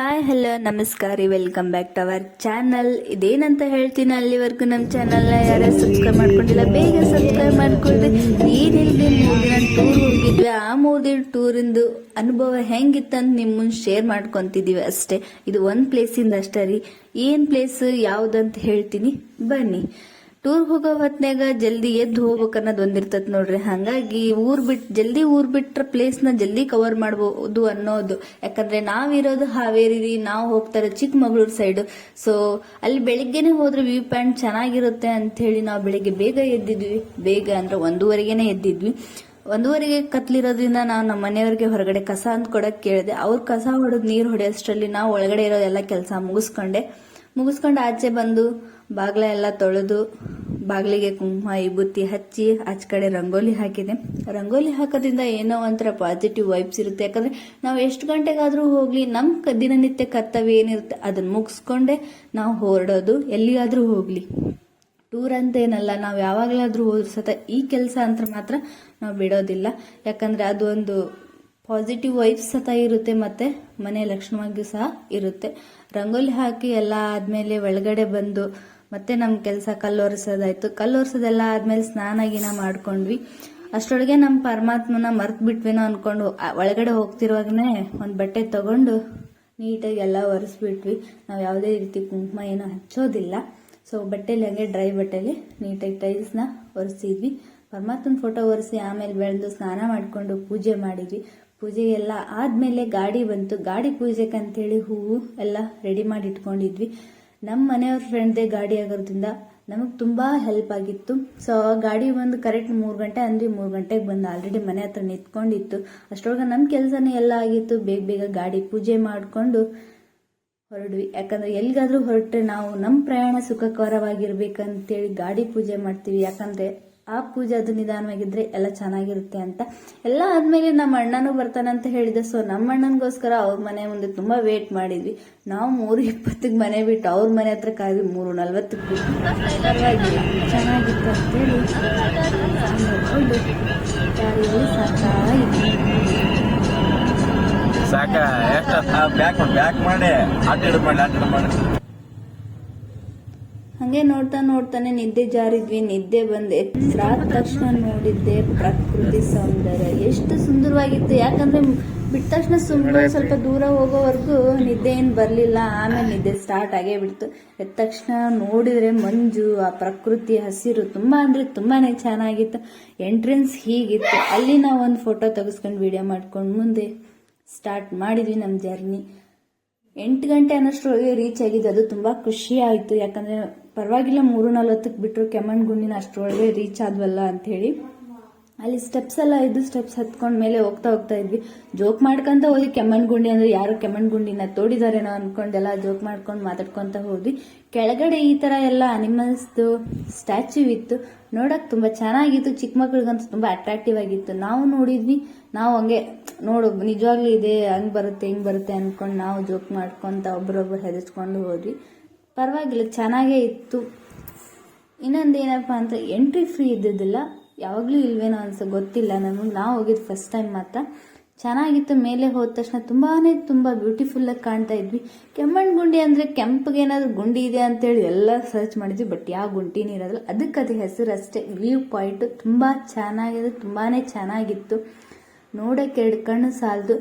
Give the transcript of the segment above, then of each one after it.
Hi hello ನಮಸ್ಕಾರ welcome back to our channel ಇದೇನಂತ ಹೇಳ್ತೀನಿ ಅಲ್ಲಿವರೆಗೂ ನಮ್ಮ ಚಾನಲ್ನ ಯಾರು ಸಬ್ಸ್ಕ್ರೈಬ್ ಮಾಡ್ಕೊಂಡಿಲ್ಲ, ಬೇಗ ಸಬ್ಸ್ಕ್ರೈಬ್ ಮಾಡ್ಕೊಳ್ರಿ. ಏನಿಲ್ಲದೆ ಮೂರು ದಿನ ಟೂರ್ ಹೋಗಿದ್ವಿ. ಆ ಮೂರು ದಿನ ಟೂರಿಂದು ಅನುಭವ ಹೆಂಗಿತ್ತಂತ ನಿಮ್ಮ ಮುಂದೆ ಶೇರ್ ಮಾಡ್ಕೊಂತಿದೀವಿ ಅಷ್ಟೇ. ಇದು ಒಂದು ಪ್ಲೇಸಿಂದ ಅಷ್ಟೇ ರೀ. ಏನು ಪ್ಲೇಸ್ ಯಾವುದಂತ ಹೇಳ್ತೀನಿ. ಬನ್ನಿ. ಟೂರ್ ಹೋಗೋ ಹೊತ್ನ್ಯಾಗ ಜಲ್ದಿ ಎದ್ದು ಹೋಗ್ಬೇಕು ಅನ್ನೋದು ಒಂದಿರ್ತತ್ ನೋಡ್ರಿ. ಹಂಗಾಗಿ ಊರ್ ಬಿಟ್, ಜಲ್ದಿ ಊರ್ ಬಿಟ್ರ ಪ್ಲೇಸ್ನ ಜಲ್ದಿ ಕವರ್ ಮಾಡ್ಬೋದು ಅನ್ನೋದು. ಯಾಕಂದ್ರೆ ನಾವಿರೋದು ಹಾವೇರಿ ನಾವು ಹೋಗ್ತಾರೆ ಚಿಕ್ಕಮಗಳೂರು ಸೈಡ್ ಸೊ ಅಲ್ಲಿ ಬೆಳಿಗ್ಗೆನೆ ಹೋದ್ರೆ ವ್ಯೂ ಪಾಯಿಂಟ್ ಚೆನ್ನಾಗಿರುತ್ತೆ ಅಂತ ಹೇಳಿ ನಾವು ಬೆಳಿಗ್ಗೆ ಬೇಗ ಎದ್ದಿದ್ವಿ. ಬೇಗ ಅಂದ್ರೆ ಒಂದೂವರೆಗೆನೆ ಎದ್ದಿದ್ವಿ. ಒಂದೂವರೆಗೆ ಕತ್ಲಿರೋದ್ರಿಂದ ನಾವು ನಮ್ಮ ಮನೆಯವ್ರಿಗೆ ಹೊರಗಡೆ ಕಸ ಅಂತ ಕೊಡಕ್ ಕೇಳಿದೆ. ಅವ್ರ ಕಸ ಹೊಡೆದು ನೀರು ಹೊಡೆಯೋಷ್ಟರಲ್ಲಿ ನಾವು ಒಳಗಡೆ ಇರೋದೆಲ್ಲ ಕೆಲಸ ಮುಗಿಸ್ಕೊಂಡೆ. ಮುಗಿಸ್ಕೊಂಡು ಆಚೆ ಬಂದು ಬಾಗ್ಲ ಎಲ್ಲ ತೊಳೆದು ಬಾಗಿಲಿಗೆ ಕುಂಕುಮ ವಿಭೂತಿ ಹಚ್ಚಿ ಆಚೆ ಕಡೆ ರಂಗೋಲಿ ಹಾಕಿದೆ. ರಂಗೋಲಿ ಹಾಕೋದ್ರಿಂದ ಏನೋ ಒಂಥರ ಪಾಸಿಟಿವ್ ವೈಬ್ಸ್ ಇರುತ್ತೆ. ಯಾಕಂದ್ರೆ ನಾವು ಎಷ್ಟು ಗಂಟೆಗಾದರೂ ಹೋಗ್ಲಿ ನಮ್ಮ ದಿನನಿತ್ಯ ಕರ್ತವ್ಯ ಏನಿರುತ್ತೆ ಅದನ್ನ ಮುಗಿಸ್ಕೊಂಡೆ ನಾವು ಹೊರಡೋದು, ಎಲ್ಲಿಗಾದರೂ ಹೋಗ್ಲಿ. ಟೂರ್ ಅಂತ ಏನಲ್ಲ, ನಾವು ಯಾವಾಗಲಾದರೂ ಹೋದ್ರೂ ಸತ ಈ ಕೆಲಸ ಅಂತ ಮಾತ್ರ ನಾವು ಬಿಡೋದಿಲ್ಲ. ಯಾಕಂದ್ರೆ ಅದು ಒಂದು ಪಾಸಿಟಿವ್ ವೈಬ್ಸ್ ಸತ ಇರುತ್ತೆ, ಮತ್ತೆ ಮನೆ ಲಕ್ಷಣವಾಗಿಯೂ ಸಹ ಇರುತ್ತೆ. ರಂಗೋಲಿ ಹಾಕಿ ಎಲ್ಲ ಆದಮೇಲೆ ಒಳಗಡೆ ಬಂದು ಮತ್ತೆ ನಮ್ಮ ಕೆಲಸ ಕಲ್ಲೊರೆಸೋದಾಯ್ತು. ಕಲ್ಲೊರೆಸೋದೆಲ್ಲ ಆದ್ಮೇಲೆ ಸ್ನಾನ ಗಿನ ಮಾಡ್ಕೊಂಡ್ವಿ. ಅಷ್ಟರೊಳಗೆ ನಮ್ಮ ಪರಮಾತ್ಮನ ಮರ್ತ್ ಬಿಟ್ವೇನೋ ಅನ್ಕೊಂಡು ಒಳಗಡೆ ಹೋಗ್ತಿರುವಾಗನೇ ಒಂದು ಬಟ್ಟೆ ತಗೊಂಡು ನೀಟಾಗಿ ಎಲ್ಲ ಒರೆಸ್ಬಿಟ್ವಿ. ನಾವು ಯಾವುದೇ ರೀತಿ ಕುಂಕುಮ ಏನೋ ಹಚ್ಚೋದಿಲ್ಲ. ಸೊ, ಬಟ್ಟೆಲಿ ಹಂಗೆ ಡ್ರೈ ಬಟ್ಟೆಲಿ ನೀಟಾಗಿ ಟೈಲ್ಸ್ನ ಒರೆಸಿದ್ವಿ. ಪರಮಾತ್ಮನ ಫೋಟೋ ಒರೆಸಿ ಆಮೇಲೆ ಬೆಳೆದು ಸ್ನಾನ ಮಾಡಿಕೊಂಡು ಪೂಜೆ ಮಾಡಿದ್ವಿ. ಪೂಜೆ ಎಲ್ಲ ಆದಮೇಲೆ ಗಾಡಿ ಬಂತು. ಗಾಡಿ ಪೂಜೆಗೆ ಅಂತೇಳಿ ಹೂವು ಎಲ್ಲ ರೆಡಿ ಮಾಡಿ ಇಟ್ಕೊಂಡಿದ್ವಿ ನಮ್ಮ ಮನೆಯವ್ರ ಫ್ರೆಂಡ್ದೇ ಗಾಡಿ ಆಗೋದ್ರಿಂದ ನಮಗೆ ತುಂಬ ಹೆಲ್ಪ್ ಆಗಿತ್ತು. ಸೊ ಗಾಡಿ ಬಂದು ಕರೆಕ್ಟ್ ಮೂರು ಗಂಟೆ ಅಂದ್ರೆ ಮೂರು ಗಂಟೆಗೆ ಬಂದು ಆಲ್ರೆಡಿ ಮನೆ ಹತ್ರ ನಿಂತ್ಕೊಂಡಿತ್ತು. ಅಷ್ಟರೊಳಗೆ ನಮ್ಮ ಕೆಲಸನೇ ಎಲ್ಲ ಆಗಿತ್ತು. ಬೇಗ ಬೇಗ ಗಾಡಿ ಪೂಜೆ ಮಾಡಿಕೊಂಡು ಹೊರಡ್ವಿ. ಯಾಕಂದ್ರೆ ಎಲ್ಲಿಗಾದ್ರೂ ಹೊರಟ್ರೆ ನಾವು ನಮ್ಮ ಪ್ರಯಾಣ ಸುಖಕರವಾಗಿರ್ಬೇಕಂತೇಳಿ ಗಾಡಿ ಪೂಜೆ ಮಾಡ್ತೀವಿ. ಯಾಕಂದ್ರೆ ಆ ಪೂಜೆ ಅದು ನಿಧಾನವಾಗಿದ್ರೆ ಎಲ್ಲ ಚೆನ್ನಾಗಿರುತ್ತೆ ಅಂತ. ಎಲ್ಲ ಆದ್ಮೇಲೆ ನಮ್ಮ ಅಣ್ಣನೂ ಬರ್ತಾನಂತ ಹೇಳಿದೆ. ಸೊ ನಮ್ಮ ಅಣ್ಣನಿಗೋಸ್ಕರ ಅವ್ರ ಮನೆ ಮುಂದೆ ತುಂಬಾ ವೇಟ್ ಮಾಡಿದ್ವಿ. ನಾವು ಮೂರು ಇಪ್ಪತ್ತಿಗೆ ಮನೆ ಬಿಟ್ಟು ಅವ್ರ ಮನೆ ಹತ್ರ ಕಾಯ್ದು ಮೂರು ನಲ್ವತ್ತಕ್ಕೆ ಬಿಟ್ಟು. ಚೆನ್ನಾಗಿತ್ತು ಅಂತೇಳಿ ಸಾಕ? ಎಷ್ಟ? ಬ್ಯಾಕ್ ಬ್ಯಾಕ್ ಮಾಡಿ ಅಡ್ಡ ಮಾಡಿ. ಅಡ್ಡ ಮಾಡಿ. ಹಂಗೆ ನೋಡ್ತಾ ನೋಡ್ತಾನೆ ನಿದ್ದೆ ಜಾರಿದ್ವಿ, ನಿದ್ದೆ ಬಂದೆ. ಎಚ್ಚರಾದ ತಕ್ಷಣ ನೋಡಿದ್ದೆ ಪ್ರಕೃತಿ ಸೌಂದರ್ಯ. ಎಷ್ಟು ಸುಂದರವಾಗಿತ್ತು. ಯಾಕಂದ್ರೆ ಬಿಟ್ಟ ತಕ್ಷಣ ಸುಮ್ಮನೆ ಸ್ವಲ್ಪ ದೂರ ಹೋಗೋವರೆಗೂ ನಿದ್ದೆ ಏನು ಬರಲಿಲ್ಲ. ಆಮೇಲೆ ನಿದ್ದೆ ಸ್ಟಾರ್ಟ್ ಆಗೇ ಬಿಡ್ತು. ಎದ್ದ ತಕ್ಷಣ ನೋಡಿದ್ರೆ ಮಂಜು, ಆ ಪ್ರಕೃತಿ, ಹಸಿರು, ತುಂಬಾ ಅಂದ್ರೆ ತುಂಬಾ ಚೆನ್ನಾಗಿತ್ತು. ಎಂಟ್ರೆನ್ಸ್ ಹೀಗಿತ್ತು. ಅಲ್ಲಿ ನಾವು ಒಂದು ಫೋಟೋ ತೆಗೆಸ್ಕೊಂಡು ವಿಡಿಯೋ ಮಾಡ್ಕೊಂಡು ಮುಂದೆ ಸ್ಟಾರ್ಟ್ ಮಾಡಿದ್ವಿ ನಮ್ಮ ಜರ್ನಿ ಎಂಟು ಗಂಟೆ ಅನ್ನೋಷ್ಟರೊಳಗೆ ರೀಚ್ ಆಗಿದ್ದು ಅದು ತುಂಬ ಖುಷಿ ಆಯಿತು. ಯಾಕಂದರೆ ಪರವಾಗಿಲ್ಲ ಮೂರು ನಲ್ವತ್ತಕ್ಕೆ ಬಿಟ್ಟರು ಕೆಮ್ಮಣ್ಗುಂಡಿನ ಅಷ್ಟರೊಳಗೆ ರೀಚ್ ಆದ್ವಲ್ಲ ಅಂಥೇಳಿ. ಅಲ್ಲಿ ಸ್ಟೆಪ್ಸ್ ಎಲ್ಲ ಇದ್ದು ಸ್ಟೆಪ್ಸ್ ಹತ್ಕೊಂಡು ಮೇಲೆ ಹೋಗ್ತಾ ಹೋಗ್ತಾ ಇದ್ವಿ. ಜೋಕ್ ಮಾಡ್ಕೊಂತ ಹೋದ್ವಿ. ಕೆಮ್ಮಣ್ಗುಂಡಿ ಅಂದರೆ ಯಾರು ಕೆಮ್ಮಣ್ಗುಂಡಿನ ತೋಡಿದಾರೇನೋ ಅನ್ಕೊಂಡೆಲ್ಲ ಜೋಕ್ ಮಾಡ್ಕೊಂಡು ಮಾತಾಡ್ಕೊತ ಹೋದ್ವಿ. ಕೆಳಗಡೆ ಈ ಥರ ಎಲ್ಲ ಅನಿಮಲ್ಸ್ದು ಸ್ಟ್ಯಾಚ್ಯೂ ಇತ್ತು. ನೋಡೋಕೆ ತುಂಬ ಚೆನ್ನಾಗಿತ್ತು. ಚಿಕ್ಕ ಮಕ್ಳಿಗಂತೂ ತುಂಬ ಅಟ್ರಾಕ್ಟಿವ್ ಆಗಿತ್ತು. ನಾವು ನೋಡಿದ್ವಿ. ನಾವು ಹಂಗೆ ನೋಡು, ನಿಜವಾಗ್ಲೂ ಇದೆ, ಹಂಗ್ ಬರುತ್ತೆ, ಹಿಂಗ್ ಬರುತ್ತೆ ಅನ್ಕೊಂಡು ನಾವು ಜೋಕ್ ಮಾಡ್ಕೊಂತ ಒಬ್ರೊಬ್ರು ಹೆದರ್ಸ್ಕೊಂಡು ಹೋದ್ವಿ. ಪರವಾಗಿಲ್ಲ, ಚೆನ್ನಾಗೇ ಇತ್ತು. ಇನ್ನೊಂದು ಏನಪ್ಪ ಅಂತ ಎಂಟ್ರಿ ಫ್ರೀ ಇದ್ದಿದ್ದಿಲ್ಲ. ಯಾವಾಗಲೂ ಇಲ್ವೇನೋ ಅನ್ಸ, ಗೊತ್ತಿಲ್ಲ ನಮಗೆ. ನಾವು ಹೋಗಿದ್ದು ಫಸ್ಟ್ ಟೈಮ್ ಮಾತ್ರ. ಚೆನ್ನಾಗಿತ್ತು, ಮೇಲೆ ಹೋದ ತಕ್ಷಣ ತುಂಬಾನೇ ತುಂಬ ಬ್ಯೂಟಿಫುಲ್ಲಾಗಿ ಕಾಣ್ತಾ ಇದ್ವಿ. ಕೆಮ್ಮಣ್ಣು ಗುಂಡಿ ಅಂದರೆ ಕೆಂಪ್ಗೆ ಏನಾದರೂ ಗುಂಡಿ ಇದೆ ಅಂತೇಳಿ ಎಲ್ಲ ಸರ್ಚ್ ಮಾಡಿದ್ವಿ ಬಟ್ ಯಾವ ಗುಂಡಿನೂ ಇರೋದಿಲ್ಲ. ಅದಕ್ಕೆ ಅದು ಹೆಸರು ಅಷ್ಟೇ ವ್ಯೂ ಪಾಯಿಂಟು ತುಂಬ ಚೆನ್ನಾಗಿದೆ ತುಂಬಾ ಚೆನ್ನಾಗಿತ್ತು. ನೋಡೋಕೆ ಎರಡು ಕಣ್ಣು ಸಾಲದು.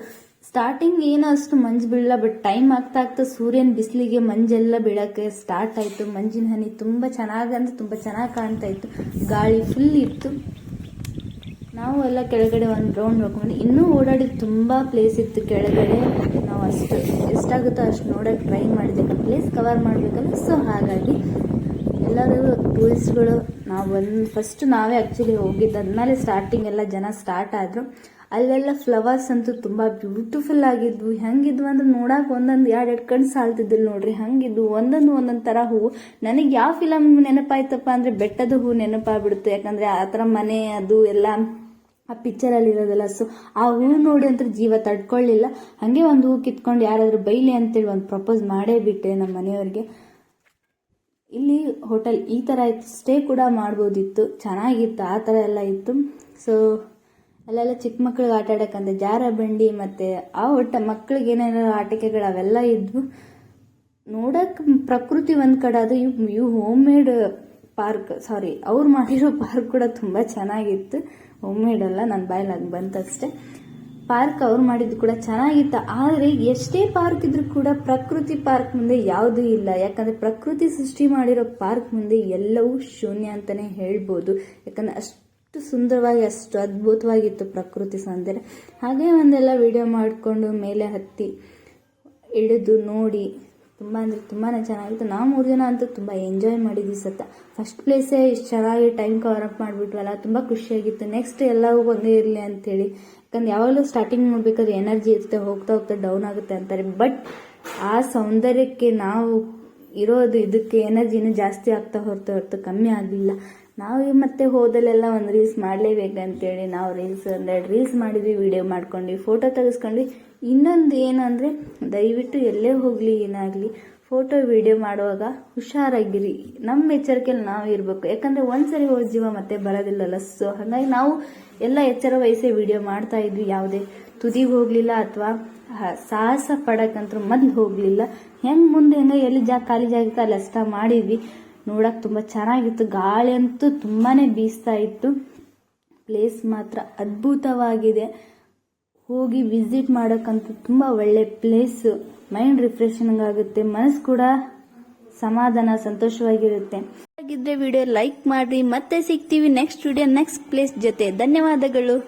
ಸ್ಟಾರ್ಟಿಂಗ್ ಏನೋ ಅಷ್ಟು ಮಂಜು ಬೀಳಲ್ಲ ಬಟ್ ಟೈಮ್ ಆಗ್ತಾ ಆಗ್ತಾ ಸೂರ್ಯನ ಬಿಸಿಲಿಗೆ ಮಂಜೆಲ್ಲ ಬೀಳಕ್ಕೆ ಸ್ಟಾರ್ಟ್ ಆಯಿತು. ಮಂಜಿನ ಹನಿ ತುಂಬ ಚೆನ್ನಾಗಿ ಅಂದ್ರೆ ತುಂಬ ಚೆನ್ನಾಗಿ ಕಾಣ್ತಾ ಇತ್ತು. ಗಾಳಿ ಫುಲ್ ಇತ್ತು. ನಾವು ಎಲ್ಲ ಕೆಳಗಡೆ ಒಂದು ರೌಂಡ್ ನೋಡ್ಕೊಂಡು ಇನ್ನೂ ಓಡಾಡಿದ ತುಂಬ ಪ್ಲೇಸ್ ಇತ್ತು ಕೆಳಗಡೆ. ನಾವು ಅಷ್ಟು ಎಷ್ಟಾಗುತ್ತೋ ಅಷ್ಟು ನೋಡೋಕೆ ಟ್ರೈ ಮಾಡಿದೆ. ಪ್ಲೇಸ್ ಕವರ್ ಮಾಡಬೇಕಲ್ಲ ಸೊ ಹಾಗಾಗಿ ಎಲ್ಲರೂ ಟೂರಿಸ್ಟ್ಗಳು ನಾವು ಒಂದು ಫಸ್ಟ್ ನಾವೇ ಆ್ಯಕ್ಚುಲಿ ಹೋಗಿದ್ದು ಅದ್ಮೇಲೆ ಸ್ಟಾರ್ಟಿಂಗ್ ಎಲ್ಲ ಜನ ಸ್ಟಾರ್ಟ್ ಆದರು. ಅಲ್ಲೆಲ್ಲ ಫ್ಲವರ್ಸ್ ಅಂತೂ ತುಂಬ ಬ್ಯೂಟಿಫುಲ್ ಆಗಿದ್ವು. ಹೆಂಗಿದ್ವು ಅಂದ್ರೆ ನೋಡಕ್ಕೆ ಒಂದೊಂದು ಎರಡು ಎರಡು ಕಣ್ಣು ಸಾಲ್ತಿದ್ದಿಲ್ಲ ನೋಡ್ರಿ. ಹಂಗಿದ್ವು? ಒಂದೊಂದು ಒಂದೊಂದು ಥರ ಹೂವು. ನನಗೆ ಯಾವ ಫಿಲಮ್ ನೆನಪಾಯ್ತಪ್ಪ ಅಂದರೆ ಬೆಟ್ಟದ ಹೂ ನೆನಪಾಗ್ಬಿಡುತ್ತೆ. ಯಾಕಂದರೆ ಆ ಥರ ಮನೆ, ಅದು ಎಲ್ಲ ಆ ಪಿಕ್ಚರಲ್ಲಿ ಇರೋದಲ್ಲ. ಸೊ ಆ ಹೂ ನೋಡಿ ಅಂತ ಜೀವ ತಡ್ಕೊಳ್ಳಿಲ್ಲ ಹಾಗೆ ಒಂದು ಹೂ ಕಿತ್ಕೊಂಡು ಯಾರಾದರೂ ಬೈಲಿ ಅಂತೇಳಿ ಒಂದು ಪ್ರಪೋಸ್ ಮಾಡೇ ಬಿಟ್ಟೆ ನಮ್ಮ ಮನೆಯವ್ರಿಗೆ. ಇಲ್ಲಿ ಹೋಟೆಲ್ ಈ ಥರ ಇತ್ತು. ಸ್ಟೇ ಕೂಡ ಮಾಡ್ಬೋದಿತ್ತು. ಚೆನ್ನಾಗಿತ್ತು. ಆ ಥರ ಎಲ್ಲ ಇತ್ತು. ಸೊ ಅಲ್ಲೆಲ್ಲ ಚಿಕ್ಕ ಮಕ್ಳಿಗೆ ಆಟ ಆಡಕ್ಕಂತ ಜಾರ, ಬಂಡಿ ಮತ್ತು ಆ ಒಟ್ಟು ಮಕ್ಳಿಗೆ ಏನೇನೋ ಆಟಿಕೆಗಳು ಅವೆಲ್ಲ ಇದ್ವು. ನೋಡೋಕೆ ಪ್ರಕೃತಿ ಒಂದು ಕಡೆ ಅದು, ಇವು ಇವು ಹೋಮ್ ಮೇಡ್ ಪಾರ್ಕ್ ಸಾರಿ ಅವ್ರು ಮಾಡಿರೋ ಪಾರ್ಕ್ ಕೂಡ ತುಂಬ ಚೆನ್ನಾಗಿತ್ತು. ಹೋಮ್ ಮೇಡ್ ಅಲ್ಲ ನನ್ನ ಬಾಯಲ್ಲಿ ಹಂಗೆ ಬಂತಷ್ಟೇ. ಪಾರ್ಕ್ ಅವ್ರು ಮಾಡಿದ್ದು ಕೂಡ ಚೆನ್ನಾಗಿತ್ತು. ಆದರೆ ಎಷ್ಟೇ ಪಾರ್ಕ್ ಇದ್ರೂ ಕೂಡ ಪ್ರಕೃತಿ ಪಾರ್ಕ್ ಮುಂದೆ ಯಾವುದೂ ಇಲ್ಲ. ಯಾಕಂದರೆ ಪ್ರಕೃತಿ ಸೃಷ್ಟಿ ಮಾಡಿರೋ ಪಾರ್ಕ್ ಮುಂದೆ ಎಲ್ಲವೂ ಶೂನ್ಯ ಅಂತಲೇ ಹೇಳ್ಬೋದು. ಯಾಕಂದರೆ ಅಷ್ಟು ಸುಂದರವಾಗಿ ಅಷ್ಟು ಅದ್ಭುತವಾಗಿತ್ತು ಪ್ರಕೃತಿ ಸೌಂದರ್ಯ. ಹಾಗೆ ಒಂದೆಲ್ಲ ವಿಡಿಯೋ ಮಾಡಿಕೊಂಡು ಮೇಲೆ ಹತ್ತಿ, ಇಳಿದು ನೋಡಿ, ತುಂಬ ಅಂದರೆ ತುಂಬಾ ಚೆನ್ನಾಗಿತ್ತು. ನಾವು ಮೂರು ಜನ ಅಂತೂ ತುಂಬ ಎಂಜಾಯ್ ಮಾಡಿದ್ವಿ ಸತ್ತ ಫಸ್ಟ್ ಪ್ಲೇಸೇ ಇಷ್ಟು ಚೆನ್ನಾಗಿ ಟೈಮ್ ಕವರ್ ಅಪ್ ಮಾಡಿಬಿಟ್ವಲ್ಲ, ತುಂಬ ಖುಷಿಯಾಗಿತ್ತು. ನೆಕ್ಸ್ಟ್ ಎಲ್ಲವೂ ಒಂದೇ ಇರಲಿ ಅಂಥೇಳಿ ಯಾಕಂದ್ರೆ ಯಾವಾಗಲೂ ಸ್ಟಾರ್ಟಿಂಗ್ ನೋಡ್ಬೇಕಾದ್ರೆ ಎನರ್ಜಿ ಇರುತ್ತೆ, ಹೋಗ್ತಾ ಹೋಗ್ತಾ ಡೌನ್ ಆಗುತ್ತೆ ಅಂತಾರೆ. ಬಟ್ ಆ ಸೌಂದರ್ಯಕ್ಕೆ ನಾವು ಇರೋದು ಇದಕ್ಕೆ ಎನರ್ಜಿನೂ ಜಾಸ್ತಿ ಆಗ್ತಾ ಹೊರತು ಹೊರತು ಕಮ್ಮಿ ಆಗಲಿಲ್ಲ ನಾವು ಮತ್ತೆ ಹೋದಲ್ಲೆಲ್ಲ ಒಂದು ರೀಲ್ಸ್ ಮಾಡಲೇಬೇಕಂತೇಳಿ ನಾವು ರೀಲ್ಸ್ ಒಂದೆರಡು ರೀಲ್ಸ್ ಮಾಡಿದ್ವಿ ವಿಡಿಯೋ ಮಾಡ್ಕೊಂಡ್ವಿ ಫೋಟೋ ತೆಗೆಸ್ಕೊಂಡ್ವಿ. ಇನ್ನೊಂದು ಏನು ಅಂದರೆ ದಯವಿಟ್ಟು ಎಲ್ಲೇ ಹೋಗಲಿ, ಏನಾಗಲಿ ಫೋಟೋ, ವಿಡಿಯೋ ಮಾಡುವಾಗ ಹುಷಾರಾಗಿರಿ. ನಮ್ಮ ಎಚ್ಚರಿಕೆಯಲ್ಲಿ ನಾವು ಇರಬೇಕು. ಯಾಕಂದರೆ ಒಂದ್ಸರಿ ಹೋದ ಜೀವ ಮತ್ತೆ ಬರೋದಿಲ್ಲಲ್ಲ. ಸೊ ಹಾಗಾಗಿ ನಾವು ಎಲ್ಲ ಎಚ್ಚರ ವಹಿಸಿ ವಿಡಿಯೋ ಮಾಡ್ತಾ ಇದ್ವಿ. ಯಾವುದೇ ತುದಿಗೆ ಹೋಗಲಿಲ್ಲ ಅಥವಾ ಸಾಹಸ ಪಡಕ್ಕಂತೂ ಮೊದಲು ಹೋಗಲಿಲ್ಲ. ಹೆಂಗೆ ಮುಂದೆ ಹೆಂಗೆ ಎಲ್ಲಿ ಜಾಗ ಖಾಲಿ ಜಾಗಕ್ಕೆ ಅಲ್ಲಿ ಅಷ್ಟ ಮಾಡಿದ್ವಿ. ನೋಡೋಕೆ ತುಂಬ ಚೆನ್ನಾಗಿತ್ತು. ಗಾಳಿ ಅಂತೂ ತುಂಬಾ ಬೀಸ್ತಾ ಇತ್ತು. ಪ್ಲೇಸ್ ಮಾತ್ರ ಅದ್ಭುತವಾಗಿದೆ. ಹೋಗಿ ವಿಸಿಟ್ ಮಾಡೋಕ್ಕಂತೂ ತುಂಬ ಒಳ್ಳೆ ಪ್ಲೇಸ್ ಮೈಂಡ್ ರಿಫ್ರೆಶಿಂಗ್ ಆಗುತ್ತೆ. ಮನಸ್ಸು ಕೂಡ ಸಮಾಧಾನ, ಸಂತೋಷವಾಗಿರುತ್ತೆ. ಹಾಗಿದ್ರೆ ವಿಡಿಯೋ ಲೈಕ್ ಮಾಡಿ ಮತ್ತೆ ಸಿಗ್ತೀವಿ ನೆಕ್ಸ್ಟ್ ವಿಡಿಯೋ ನೆಕ್ಸ್ಟ್ ಪ್ಲೇಸ್ ಜೊತೆ. ಧನ್ಯವಾದಗಳು.